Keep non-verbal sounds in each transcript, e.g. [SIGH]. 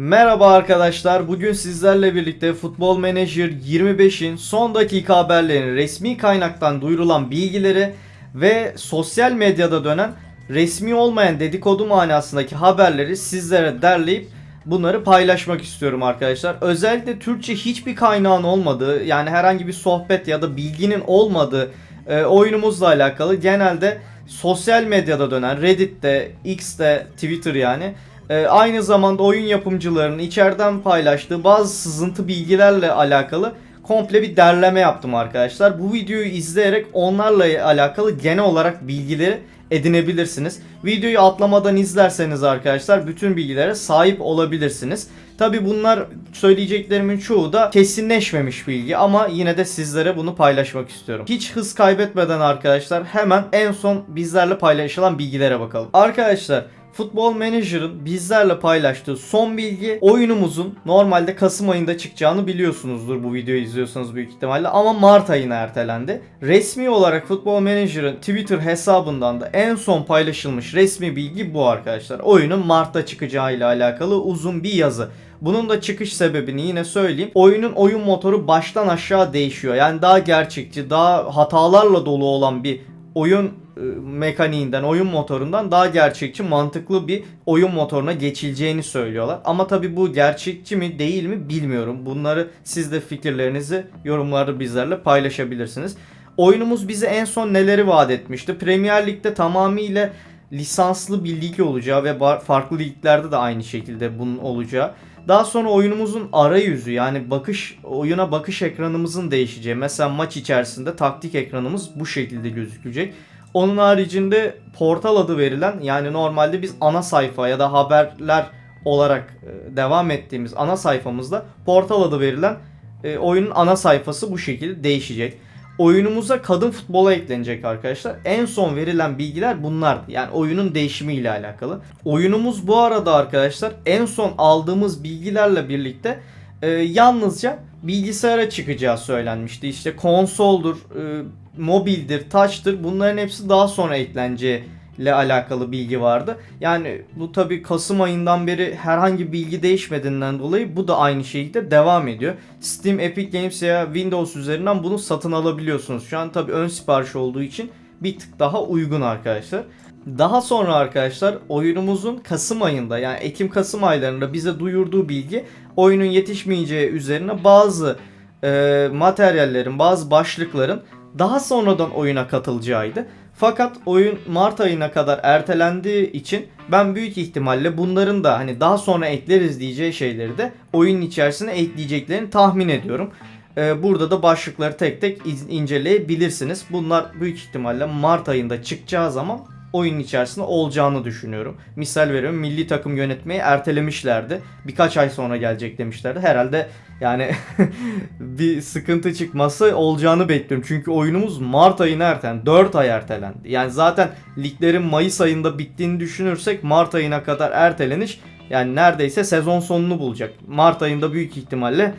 Merhaba arkadaşlar. Bugün sizlerle birlikte Futbol Manager 25'in son dakika haberlerini, resmi kaynaktan duyurulan bilgileri ve sosyal medyada dönen resmi olmayan dedikodu manasındaki haberleri sizlere derleyip bunları paylaşmak istiyorum arkadaşlar. Özellikle Türkçe hiçbir kaynağın olmadığı, yani herhangi bir sohbet ya da bilginin olmadığı e, oyunumuzla alakalı genelde sosyal medyada dönen Reddit'te, X'te, Twitter yani e, aynı zamanda oyun yapımcılarının içeriden paylaştığı bazı sızıntı bilgilerle alakalı komple bir derleme yaptım arkadaşlar. Bu videoyu izleyerek onlarla alakalı genel olarak bilgileri edinebilirsiniz. Videoyu atlamadan izlerseniz arkadaşlar bütün bilgilere sahip olabilirsiniz. Tabi bunlar söyleyeceklerimin çoğu da kesinleşmemiş bilgi ama yine de sizlere bunu paylaşmak istiyorum. Hiç hız kaybetmeden arkadaşlar hemen en son bizlerle paylaşılan bilgilere bakalım. Arkadaşlar Futbol Manager'ın bizlerle paylaştığı son bilgi oyunumuzun normalde Kasım ayında çıkacağını biliyorsunuzdur bu videoyu izliyorsanız büyük ihtimalle ama Mart ayına ertelendi. Resmi olarak Futbol Manager'ın Twitter hesabından da en son paylaşılmış resmi bilgi bu arkadaşlar. Oyunun Mart'ta çıkacağı ile alakalı uzun bir yazı. Bunun da çıkış sebebini yine söyleyeyim. Oyunun oyun motoru baştan aşağı değişiyor. Yani daha gerçekçi, daha hatalarla dolu olan bir oyun mekaniğinden, oyun motorundan daha gerçekçi, mantıklı bir oyun motoruna geçileceğini söylüyorlar. Ama tabi bu gerçekçi mi değil mi bilmiyorum. Bunları siz de fikirlerinizi yorumlarda bizlerle paylaşabilirsiniz. Oyunumuz bize en son neleri vaat etmişti? Premier Lig'de tamamıyla lisanslı bir lig olacağı ve farklı liglerde de aynı şekilde bunun olacağı. Daha sonra oyunumuzun arayüzü yani bakış oyuna bakış ekranımızın değişeceği. Mesela maç içerisinde taktik ekranımız bu şekilde gözükecek. Onun haricinde portal adı verilen yani normalde biz ana sayfa ya da haberler olarak e, devam ettiğimiz ana sayfamızda portal adı verilen e, oyunun ana sayfası bu şekilde değişecek. Oyunumuza kadın futbola eklenecek arkadaşlar. En son verilen bilgiler bunlardı. Yani oyunun değişimiyle alakalı. Oyunumuz bu arada arkadaşlar en son aldığımız bilgilerle birlikte e, yalnızca bilgisayara çıkacağı söylenmişti. İşte konsoldur, e, mobildir, touch'tır bunların hepsi daha sonra ekleneceği ile alakalı bilgi vardı. Yani bu tabi Kasım ayından beri herhangi bilgi değişmediğinden dolayı bu da aynı şekilde devam ediyor. Steam, Epic Games ya Windows üzerinden bunu satın alabiliyorsunuz. Şu an tabi ön sipariş olduğu için bir tık daha uygun arkadaşlar. Daha sonra arkadaşlar oyunumuzun Kasım ayında yani Ekim-Kasım aylarında bize duyurduğu bilgi oyunun yetişmeyeceği üzerine bazı e, materyallerin, bazı başlıkların daha sonradan oyuna katılacağıydı. Fakat oyun Mart ayına kadar ertelendiği için ben büyük ihtimalle bunların da hani daha sonra ekleriz diyeceği şeyleri de oyunun içerisine ekleyeceklerini tahmin ediyorum. Ee, burada da başlıkları tek tek iz- inceleyebilirsiniz. Bunlar büyük ihtimalle Mart ayında çıkacağı zaman oyun içerisinde olacağını düşünüyorum. Misal veriyorum milli takım yönetmeyi ertelemişlerdi. Birkaç ay sonra gelecek demişlerdi. Herhalde yani [LAUGHS] bir sıkıntı çıkması olacağını bekliyorum. Çünkü oyunumuz Mart ayına ertelendi. 4 ay ertelendi. Yani zaten liglerin Mayıs ayında bittiğini düşünürsek Mart ayına kadar erteleniş yani neredeyse sezon sonunu bulacak. Mart ayında büyük ihtimalle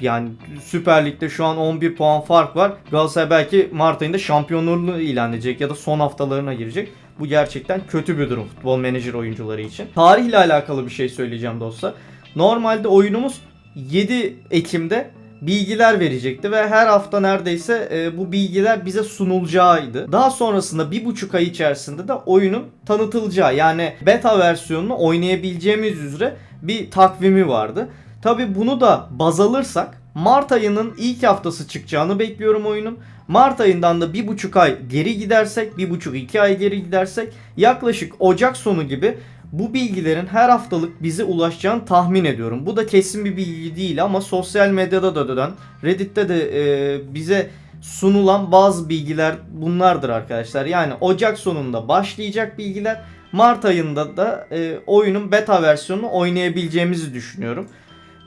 yani Süper Lig'de şu an 11 puan fark var. Galatasaray belki Mart ayında şampiyonluğunu ilan edecek ya da son haftalarına girecek. Bu gerçekten kötü bir durum futbol menajer oyuncuları için. Tarihle alakalı bir şey söyleyeceğim dostlar. Normalde oyunumuz 7 Ekim'de bilgiler verecekti ve her hafta neredeyse e, bu bilgiler bize sunulacağıydı. Daha sonrasında bir buçuk ay içerisinde de oyunun tanıtılacağı yani beta versiyonunu oynayabileceğimiz üzere bir takvimi vardı. Tabi bunu da baz alırsak Mart ayının ilk haftası çıkacağını bekliyorum oyunun. Mart ayından da bir buçuk ay geri gidersek, bir buçuk iki ay geri gidersek yaklaşık Ocak sonu gibi bu bilgilerin her haftalık bize ulaşacağını tahmin ediyorum. Bu da kesin bir bilgi değil ama sosyal medyada da dönen, Reddit'te de e, bize sunulan bazı bilgiler bunlardır arkadaşlar. Yani Ocak sonunda başlayacak bilgiler, Mart ayında da e, oyunun beta versiyonunu oynayabileceğimizi düşünüyorum.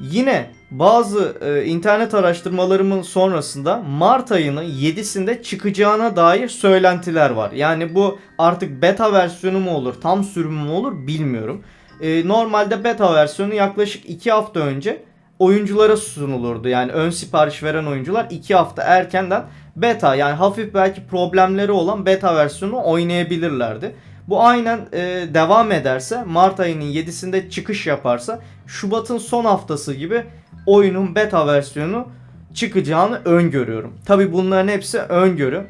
Yine bazı e, internet araştırmalarımın sonrasında Mart ayının 7'sinde çıkacağına dair söylentiler var. Yani bu artık beta versiyonu mu olur, tam sürümü mü olur bilmiyorum. E, normalde beta versiyonu yaklaşık 2 hafta önce oyunculara sunulurdu. Yani ön sipariş veren oyuncular 2 hafta erkenden beta yani hafif belki problemleri olan beta versiyonu oynayabilirlerdi. Bu aynen e, devam ederse Mart ayının 7'sinde çıkış yaparsa Şubat'ın son haftası gibi oyunun beta versiyonu çıkacağını öngörüyorum. Tabi bunların hepsi öngörü.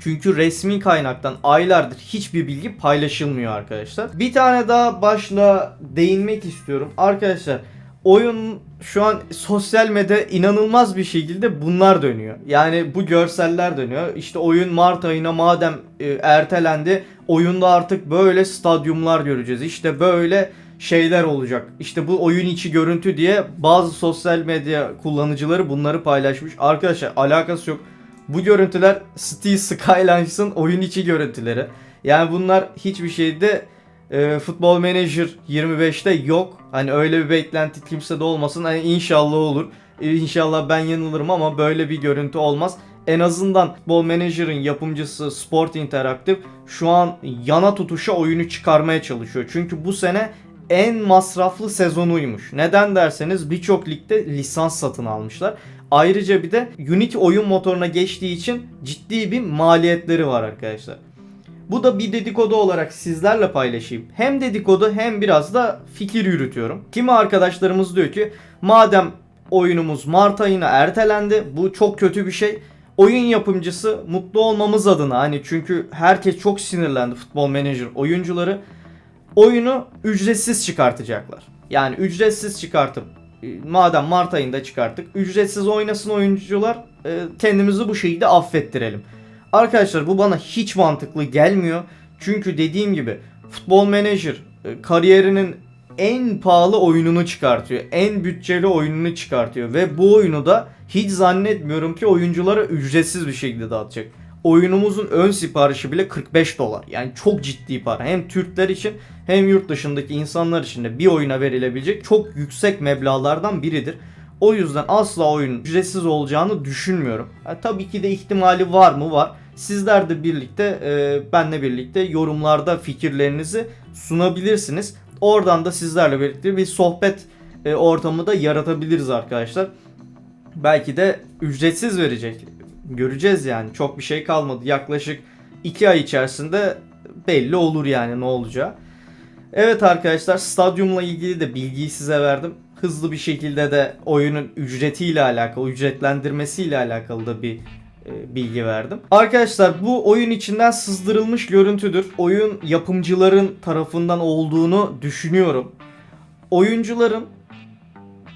Çünkü resmi kaynaktan aylardır hiçbir bilgi paylaşılmıyor arkadaşlar. Bir tane daha başla değinmek istiyorum. Arkadaşlar oyun şu an sosyal medya inanılmaz bir şekilde bunlar dönüyor. Yani bu görseller dönüyor. İşte oyun Mart ayına madem e, ertelendi oyunda artık böyle stadyumlar göreceğiz. İşte böyle şeyler olacak. İşte bu oyun içi görüntü diye bazı sosyal medya kullanıcıları bunları paylaşmış. Arkadaşlar alakası yok. Bu görüntüler City Skylines'ın oyun içi görüntüleri. Yani bunlar hiçbir şeyde e, Football Manager 25'te yok. Hani öyle bir beklenti kimsede olmasın. Hani inşallah olur. E, İnşallah ben yanılırım ama böyle bir görüntü olmaz. En azından Football Manager'ın yapımcısı Sport Interactive şu an yana tutuşa oyunu çıkarmaya çalışıyor. Çünkü bu sene en masraflı sezonuymuş. Neden derseniz birçok ligde lisans satın almışlar. Ayrıca bir de Unity oyun motoruna geçtiği için ciddi bir maliyetleri var arkadaşlar. Bu da bir dedikodu olarak sizlerle paylaşayım. Hem dedikodu hem biraz da fikir yürütüyorum. Kimi arkadaşlarımız diyor ki madem oyunumuz Mart ayına ertelendi bu çok kötü bir şey. Oyun yapımcısı mutlu olmamız adına hani çünkü herkes çok sinirlendi futbol menajer oyuncuları oyunu ücretsiz çıkartacaklar. Yani ücretsiz çıkartıp e, madem Mart ayında çıkarttık ücretsiz oynasın oyuncular e, kendimizi bu şekilde affettirelim. Arkadaşlar bu bana hiç mantıklı gelmiyor. Çünkü dediğim gibi futbol menajer e, kariyerinin en pahalı oyununu çıkartıyor. En bütçeli oyununu çıkartıyor ve bu oyunu da hiç zannetmiyorum ki oyunculara ücretsiz bir şekilde dağıtacak. Oyunumuzun ön siparişi bile 45 dolar. Yani çok ciddi para. Hem Türkler için hem yurt dışındaki insanlar için de bir oyuna verilebilecek çok yüksek meblağlardan biridir. O yüzden asla oyun ücretsiz olacağını düşünmüyorum. Ha, tabii ki de ihtimali var mı? Var. Sizler de birlikte e, benle birlikte yorumlarda fikirlerinizi sunabilirsiniz. Oradan da sizlerle birlikte bir sohbet e, ortamı da yaratabiliriz arkadaşlar. Belki de ücretsiz verecek. Göreceğiz yani. Çok bir şey kalmadı. Yaklaşık 2 ay içerisinde belli olur yani ne olacağı. Evet arkadaşlar stadyumla ilgili de bilgiyi size verdim. Hızlı bir şekilde de oyunun ücretiyle alakalı, ücretlendirmesiyle alakalı da bir bilgi verdim. Arkadaşlar bu oyun içinden sızdırılmış görüntüdür. Oyun yapımcıların tarafından olduğunu düşünüyorum. Oyuncuların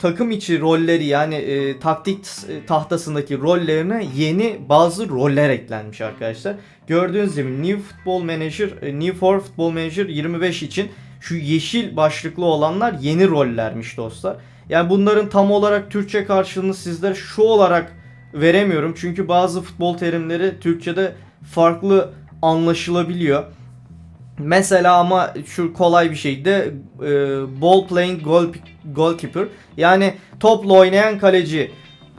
takım içi rolleri yani e, taktik e, tahtasındaki rollerine yeni bazı roller eklenmiş arkadaşlar. Gördüğünüz gibi New Football Manager, e, New for Football Manager 25 için şu yeşil başlıklı olanlar yeni rollermiş dostlar. Yani bunların tam olarak Türkçe karşılığını sizlere şu olarak veremiyorum. Çünkü bazı futbol terimleri Türkçe'de farklı anlaşılabiliyor. Mesela ama şu kolay bir şey de e, ball playing goal, goalkeeper yani topla oynayan kaleci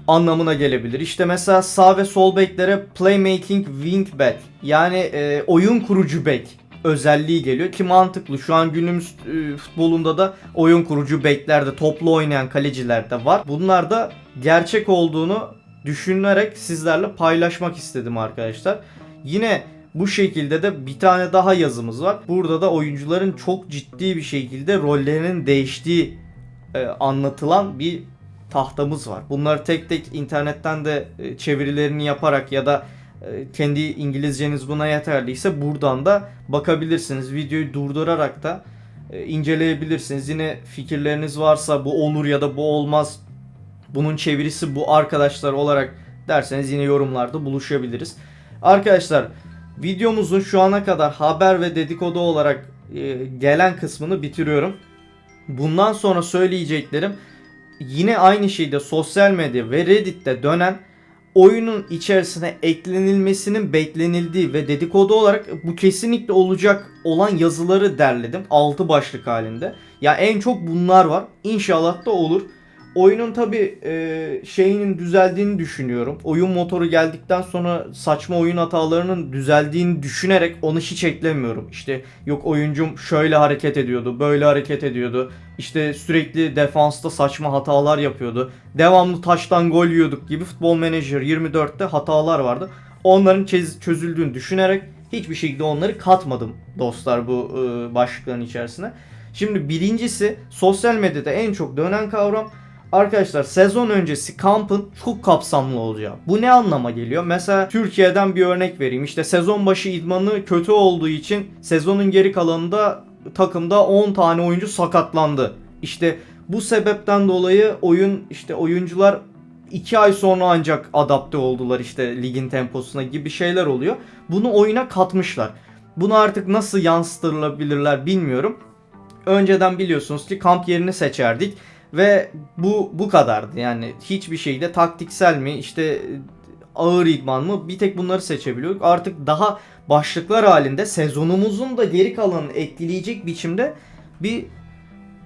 anlamına gelebilir. İşte mesela sağ ve sol beklere playmaking wing back yani e, oyun kurucu bek özelliği geliyor ki mantıklı. Şu an günümüz e, futbolunda da oyun kurucu beklerde toplu oynayan kaleciler de var. Bunlar da gerçek olduğunu düşünerek sizlerle paylaşmak istedim arkadaşlar. Yine bu şekilde de bir tane daha yazımız var. Burada da oyuncuların çok ciddi bir şekilde rollerinin değiştiği e, anlatılan bir tahtamız var. Bunları tek tek internetten de e, çevirilerini yaparak ya da e, kendi İngilizceniz buna yeterliyse buradan da bakabilirsiniz. Videoyu durdurarak da e, inceleyebilirsiniz. Yine fikirleriniz varsa bu olur ya da bu olmaz. Bunun çevirisi bu arkadaşlar olarak derseniz yine yorumlarda buluşabiliriz. Arkadaşlar videomuzun şu ana kadar haber ve dedikodu olarak e, gelen kısmını bitiriyorum. Bundan sonra söyleyeceklerim yine aynı şeyde sosyal medya ve Reddit'te dönen oyunun içerisine eklenilmesinin beklenildiği ve dedikodu olarak bu kesinlikle olacak olan yazıları derledim. 6 başlık halinde. Ya en çok bunlar var. İnşallah da olur. Oyunun tabi e, şeyinin düzeldiğini düşünüyorum. Oyun motoru geldikten sonra saçma oyun hatalarının düzeldiğini düşünerek onu hiç eklemiyorum. İşte yok oyuncum şöyle hareket ediyordu, böyle hareket ediyordu. İşte sürekli defansta saçma hatalar yapıyordu. Devamlı taştan gol yiyorduk gibi Futbol Manager 24'te hatalar vardı. Onların çöz- çözüldüğünü düşünerek Hiçbir şekilde onları katmadım dostlar bu e, başlıkların içerisine. Şimdi birincisi sosyal medyada en çok dönen kavram Arkadaşlar sezon öncesi kampın çok kapsamlı olacağı. Bu ne anlama geliyor? Mesela Türkiye'den bir örnek vereyim. İşte sezon başı idmanı kötü olduğu için sezonun geri kalanında takımda 10 tane oyuncu sakatlandı. İşte bu sebepten dolayı oyun işte oyuncular 2 ay sonra ancak adapte oldular işte ligin temposuna gibi şeyler oluyor. Bunu oyuna katmışlar. Bunu artık nasıl yansıtılabilirler bilmiyorum. Önceden biliyorsunuz ki kamp yerini seçerdik ve bu bu kadardı. Yani hiçbir şeyde taktiksel mi işte ağır idman mı bir tek bunları seçebiliyorduk. Artık daha başlıklar halinde sezonumuzun da geri kalanını etkileyecek biçimde bir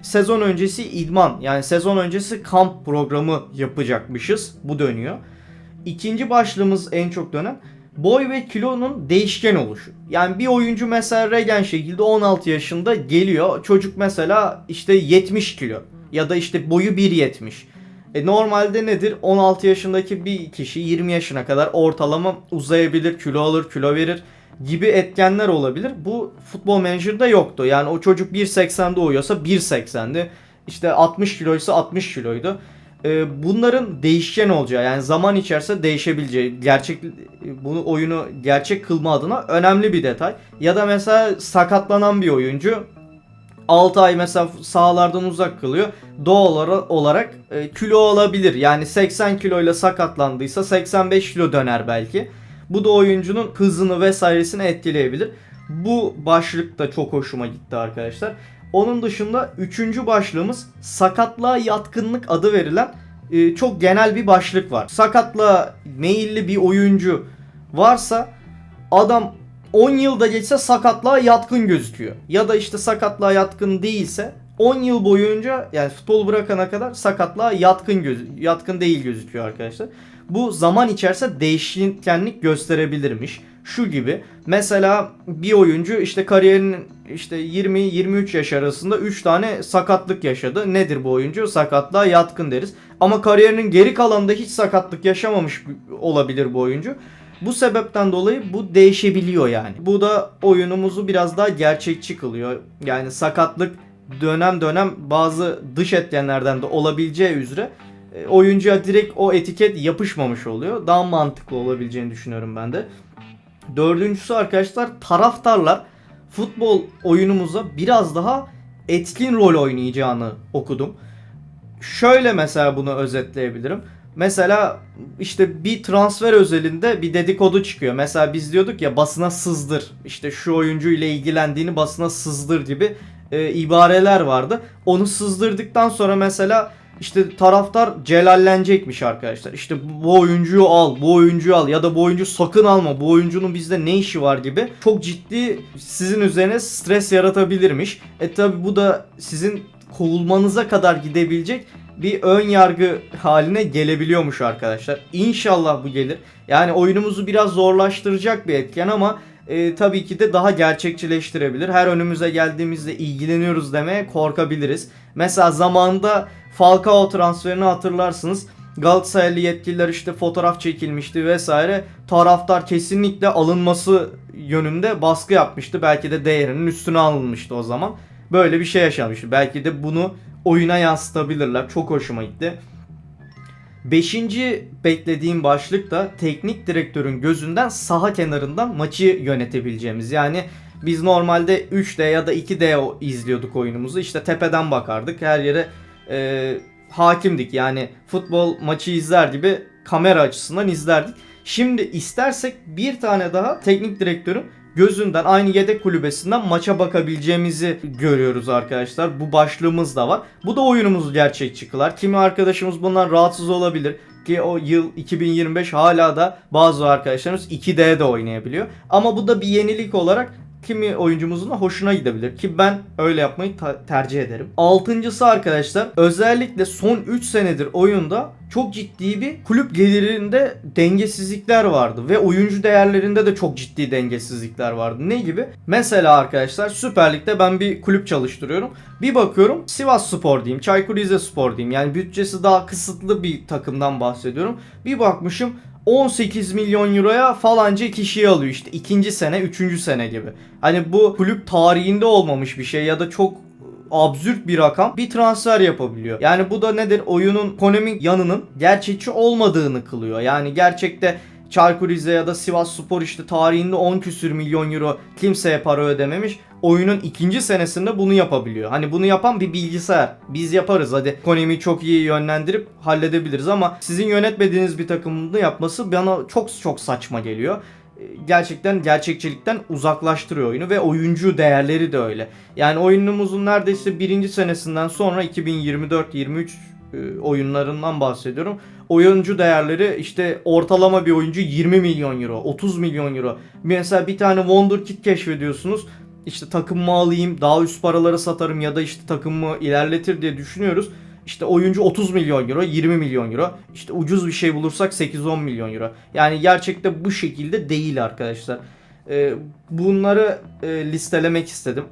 sezon öncesi idman yani sezon öncesi kamp programı yapacakmışız. Bu dönüyor. İkinci başlığımız en çok dönen boy ve kilonun değişken oluşu. Yani bir oyuncu mesela Regen şekilde 16 yaşında geliyor. Çocuk mesela işte 70 kilo ya da işte boyu 1.70. E normalde nedir? 16 yaşındaki bir kişi 20 yaşına kadar ortalama uzayabilir, kilo alır, kilo verir gibi etkenler olabilir. Bu futbol menajerinde yoktu. Yani o çocuk 1.80'de uyuyorsa 1.80'di. İşte 60 kiloysa 60 kiloydu. E, bunların değişken olacağı yani zaman içerisinde değişebileceği gerçek bunu oyunu gerçek kılma adına önemli bir detay. Ya da mesela sakatlanan bir oyuncu 6 ay mesela sahalardan uzak kalıyor. Doğal olarak e, kilo alabilir. Yani 80 kiloyla sakatlandıysa 85 kilo döner belki. Bu da oyuncunun hızını vesairesini etkileyebilir. Bu başlık da çok hoşuma gitti arkadaşlar. Onun dışında üçüncü başlığımız sakatlığa yatkınlık adı verilen e, çok genel bir başlık var. Sakatlığa meyilli bir oyuncu varsa adam 10 yılda geçse sakatlığa yatkın gözüküyor. Ya da işte sakatlığa yatkın değilse 10 yıl boyunca yani futbol bırakana kadar sakatlığa yatkın göz yatkın değil gözüküyor arkadaşlar. Bu zaman içerisinde değişkenlik gösterebilirmiş. Şu gibi mesela bir oyuncu işte kariyerinin işte 20-23 yaş arasında 3 tane sakatlık yaşadı. Nedir bu oyuncu? Sakatlığa yatkın deriz. Ama kariyerinin geri kalanında hiç sakatlık yaşamamış olabilir bu oyuncu. Bu sebepten dolayı bu değişebiliyor yani. Bu da oyunumuzu biraz daha gerçekçi kılıyor. Yani sakatlık dönem dönem bazı dış etkenlerden de olabileceği üzere e, oyuncuya direkt o etiket yapışmamış oluyor. Daha mantıklı olabileceğini düşünüyorum ben de. Dördüncüsü arkadaşlar taraftarlar futbol oyunumuza biraz daha etkin rol oynayacağını okudum. Şöyle mesela bunu özetleyebilirim. Mesela işte bir transfer özelinde bir dedikodu çıkıyor. Mesela biz diyorduk ya basına sızdır. İşte şu oyuncu ile ilgilendiğini basına sızdır gibi e, ibareler vardı. Onu sızdırdıktan sonra mesela işte taraftar celallenecekmiş arkadaşlar. İşte bu oyuncuyu al, bu oyuncuyu al ya da bu oyuncu sakın alma. Bu oyuncunun bizde ne işi var gibi çok ciddi sizin üzerine stres yaratabilirmiş. E tabi bu da sizin kovulmanıza kadar gidebilecek bir ön yargı haline gelebiliyormuş arkadaşlar. İnşallah bu gelir. Yani oyunumuzu biraz zorlaştıracak bir etken ama e, tabii ki de daha gerçekçileştirebilir. Her önümüze geldiğimizde ilgileniyoruz demeye korkabiliriz. Mesela zamanında Falcao transferini hatırlarsınız. Galatasaraylı yetkililer işte fotoğraf çekilmişti vesaire. Taraftar kesinlikle alınması yönünde baskı yapmıştı. Belki de değerinin üstüne alınmıştı o zaman. Böyle bir şey yaşanmıştı. Belki de bunu oyuna yansıtabilirler. Çok hoşuma gitti. Beşinci beklediğim başlık da teknik direktörün gözünden saha kenarından maçı yönetebileceğimiz. Yani biz normalde 3D ya da 2D izliyorduk oyunumuzu. İşte tepeden bakardık. Her yere e, hakimdik. Yani futbol maçı izler gibi kamera açısından izlerdik. Şimdi istersek bir tane daha teknik direktörün gözünden aynı yedek kulübesinden maça bakabileceğimizi görüyoruz arkadaşlar. Bu başlığımız da var. Bu da oyunumuzu gerçekçi kılar. Kimi arkadaşımız bundan rahatsız olabilir ki o yıl 2025 hala da bazı arkadaşlarımız 2D'de oynayabiliyor. Ama bu da bir yenilik olarak kimi oyuncumuzun da hoşuna gidebilir ki ben öyle yapmayı tercih ederim. Altıncısı arkadaşlar özellikle son 3 senedir oyunda çok ciddi bir kulüp gelirinde dengesizlikler vardı ve oyuncu değerlerinde de çok ciddi dengesizlikler vardı. Ne gibi? Mesela arkadaşlar Süper Lig'de ben bir kulüp çalıştırıyorum. Bir bakıyorum Sivas Spor diyeyim, Çaykur Rizespor diyeyim. Yani bütçesi daha kısıtlı bir takımdan bahsediyorum. Bir bakmışım 18 milyon euroya falanca kişiyi alıyor işte ikinci sene, üçüncü sene gibi. Hani bu kulüp tarihinde olmamış bir şey ya da çok absürt bir rakam bir transfer yapabiliyor. Yani bu da nedir? Oyunun ekonomik yanının gerçekçi olmadığını kılıyor. Yani gerçekte Çaykur Rize ya da Sivas Spor işte tarihinde 10 küsür milyon euro kimseye para ödememiş. Oyunun ikinci senesinde bunu yapabiliyor. Hani bunu yapan bir bilgisayar. Biz yaparız hadi ekonomiyi çok iyi yönlendirip halledebiliriz ama sizin yönetmediğiniz bir takımın bunu yapması bana çok çok saçma geliyor gerçekten gerçekçilikten uzaklaştırıyor oyunu ve oyuncu değerleri de öyle. Yani oyunumuzun neredeyse birinci senesinden sonra 2024-23 e, oyunlarından bahsediyorum. Oyuncu değerleri işte ortalama bir oyuncu 20 milyon euro, 30 milyon euro. Mesela bir tane Wonderkid keşfediyorsunuz. İşte takımımı alayım, daha üst paralara satarım ya da işte takımımı ilerletir diye düşünüyoruz. İşte oyuncu 30 milyon euro, 20 milyon euro. İşte ucuz bir şey bulursak 8-10 milyon euro. Yani gerçekte bu şekilde değil arkadaşlar. Ee, bunları e, listelemek istedim.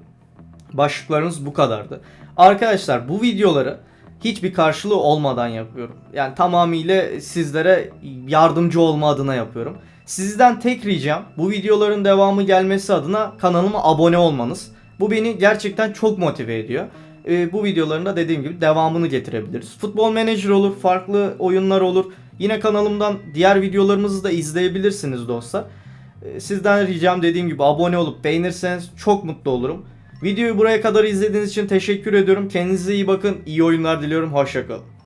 Başlıklarımız bu kadardı. Arkadaşlar bu videoları hiçbir karşılığı olmadan yapıyorum. Yani tamamıyla sizlere yardımcı olma adına yapıyorum. Sizden tek ricam bu videoların devamı gelmesi adına kanalıma abone olmanız. Bu beni gerçekten çok motive ediyor. Ee, bu videoların da dediğim gibi devamını getirebiliriz. Futbol Manager olur, farklı oyunlar olur. Yine kanalımdan diğer videolarımızı da izleyebilirsiniz dostlar. Ee, sizden ricam dediğim gibi abone olup beğenirseniz çok mutlu olurum. Videoyu buraya kadar izlediğiniz için teşekkür ediyorum. Kendinize iyi bakın. İyi oyunlar diliyorum. Hoşçakalın.